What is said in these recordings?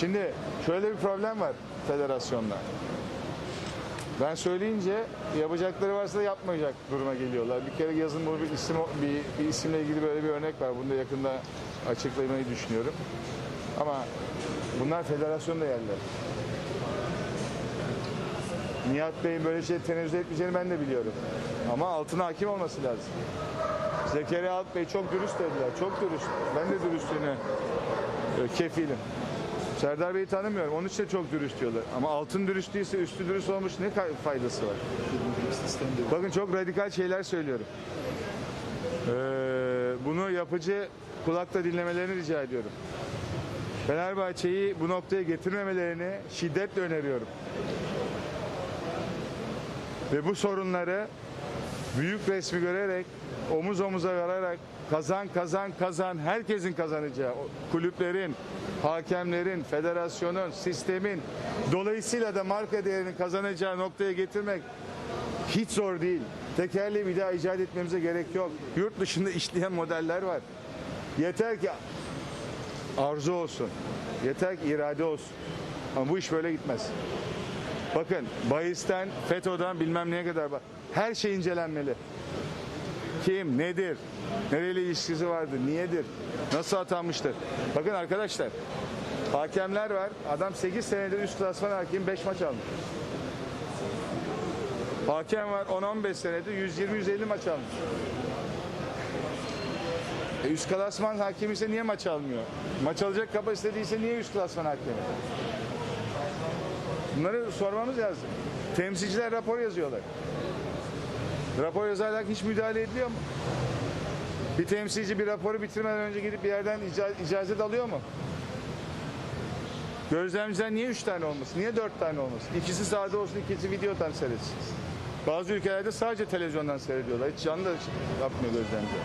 Şimdi şöyle bir problem var federasyonda. Ben söyleyince yapacakları varsa da yapmayacak duruma geliyorlar. Bir kere yazın bu bir isim bir, bir isimle ilgili böyle bir örnek var. Bunu da yakında açıklamayı düşünüyorum. Ama bunlar federasyonda yerler. Nihat Bey'in böyle şey tenezzül etmeyeceğini ben de biliyorum. Ama altına hakim olması lazım. Zekeriya Alp Bey çok dürüst dediler. Çok dürüst. Ben de dürüstlüğüne e, kefilim. Serdar Bey'i tanımıyorum. Onun için de çok dürüst diyorlar. Ama altın dürüst değilse üstü dürüst olmuş ne faydası var? Bakın çok radikal şeyler söylüyorum. Ee, bunu yapıcı kulakta dinlemelerini rica ediyorum. Fenerbahçe'yi bu noktaya getirmemelerini şiddetle öneriyorum. Ve bu sorunları büyük resmi görerek, omuz omuza verarak kazan kazan kazan herkesin kazanacağı kulüplerin, hakemlerin, federasyonun, sistemin dolayısıyla da marka değerinin kazanacağı noktaya getirmek hiç zor değil. Tekerleği bir daha icat etmemize gerek yok. Yurt dışında işleyen modeller var. Yeter ki arzu olsun. Yeter ki irade olsun. Ama bu iş böyle gitmez. Bakın bahisten, FETÖ'den bilmem neye kadar bak. Her şey incelenmeli. Kim, nedir, nereli ilişkisi vardır, niyedir, nasıl atanmıştır. Bakın arkadaşlar, hakemler var. Adam 8 senedir üst klasman hakim 5 maç almış. Hakem var 10-15 senedir 120-150 maç almış. E üst klasman hakemi ise niye maç almıyor? Maç alacak kapasite değilse niye üst klasman hakemi? Bunları sormamız lazım. Temsilciler rapor yazıyorlar. Rapor yazarlar hiç müdahale ediliyor mu? Bir temsilci bir raporu bitirmeden önce gidip bir yerden ica- icazet alıyor mu? Gözlemciler niye üç tane olmasın? Niye dört tane olmasın? İkisi sahada olsun, ikisi videodan seyretsin. Bazı ülkelerde sadece televizyondan seyrediyorlar. Hiç canlı da yapmıyor gözlemciler.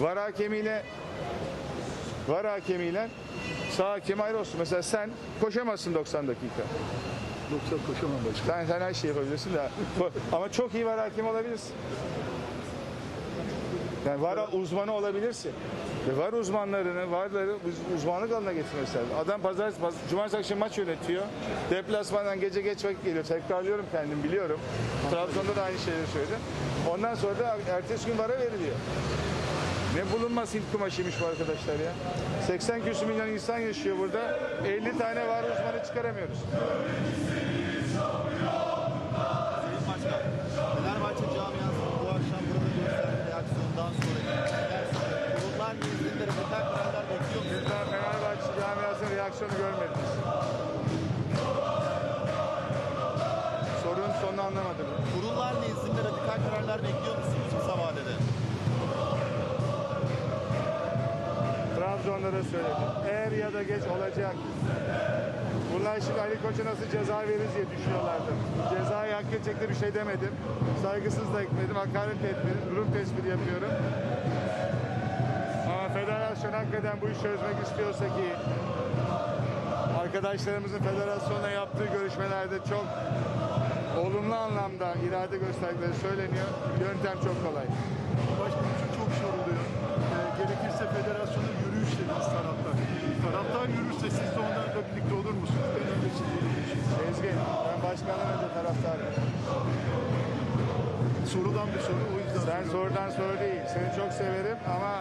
Var hakemiyle var hakemiyle sağ hakem ayrı olsun. Mesela sen koşamazsın 90 dakika. Yoksa koşamam başka. Sen, sen her şeyi yapabilirsin de. Ama çok iyi var hakem olabilirsin. Yani var uzmanı olabilirsin. Ve var uzmanlarını, varları uz- uzmanlık alanına getirmesi lazım. Adam pazar, paz, cumartesi akşam maç yönetiyor. Deplasmandan gece geç vakit geliyor. Tekrarlıyorum kendim biliyorum. Trabzon'da da aynı şeyleri söyledim. Ondan sonra da ertesi gün vara veriliyor. Ne bulunmaz Hint kumaşıymış bu arkadaşlar ya. 80 küsur milyon insan yaşıyor burada. 50 tane var uzmanı çıkaramıyoruz. Fenerbahçe camiası bu akşam burada gösterdiği reaksiyondan sonra kurullar nezdinde radikal kararlar bekliyor mu? Biz daha Fenerbahçe camiasının reaksiyonu görmedik. Sorunun sonunu anlamadım. Kurullar nezdinde radikal kararlar bekliyor musunuz da söyledim. Eğer ya da geç olacak. Bunlar şimdi Ali Koç'a nasıl ceza veririz diye düşünüyorlardı. Cezayı hak edecek de bir şey demedim. Saygısız da etmedim, hakaret etmedim. Durum tespiti yapıyorum. Ama federasyon hakikaten bu işi çözmek istiyorsa ki arkadaşlarımızın federasyonla yaptığı görüşmelerde çok olumlu anlamda irade gösterdikleri söyleniyor. Yöntem çok kolay. Başkanım çok soruluyor. Ee, gerekirse federasyonun yürüyüş dediniz taraftar. Taraftar yürürse siz de onlarla birlikte olur musunuz? En önemlisi bu. Ezgi, ben başkandan önce taraftarım. Sorudan bir soru o yüzden Sen sorudan soru değil. Seni çok severim ama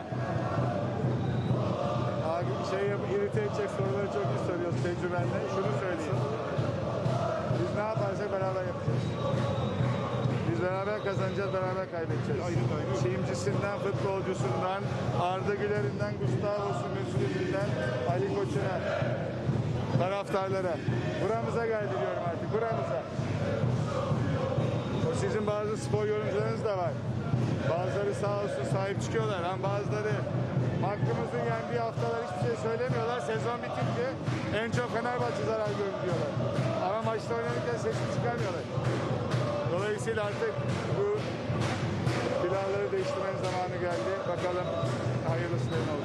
abi şey yap, irite edecek soruları çok iyi soruyorsun tecrübenle. Şunu söyleyeyim. Biz ne yaparsak beraber yapacağız. Beraber kazanacağız, beraber kaybedeceğiz. Ayrı gayrı. Çimcisinden, futbolcusundan, Arda Güler'inden, Gustavo'su, Mesut'inden, Ali Koç'una, taraftarlara. Buramıza geldi diyorum artık, buramıza. O sizin bazı spor yorumcularınız da var. Bazıları sağ olsun sahip çıkıyorlar ama bazıları hakkımızın yendiği haftalar hiçbir şey söylemiyorlar. Sezon bitince en çok Fenerbahçe zarar gördü diyorlar. Ama maçta oynarken sesini çıkarmıyorlar. Dolayısıyla artık bu silahları değiştirmenin zamanı geldi. Bakalım hayırlısı ne olacak.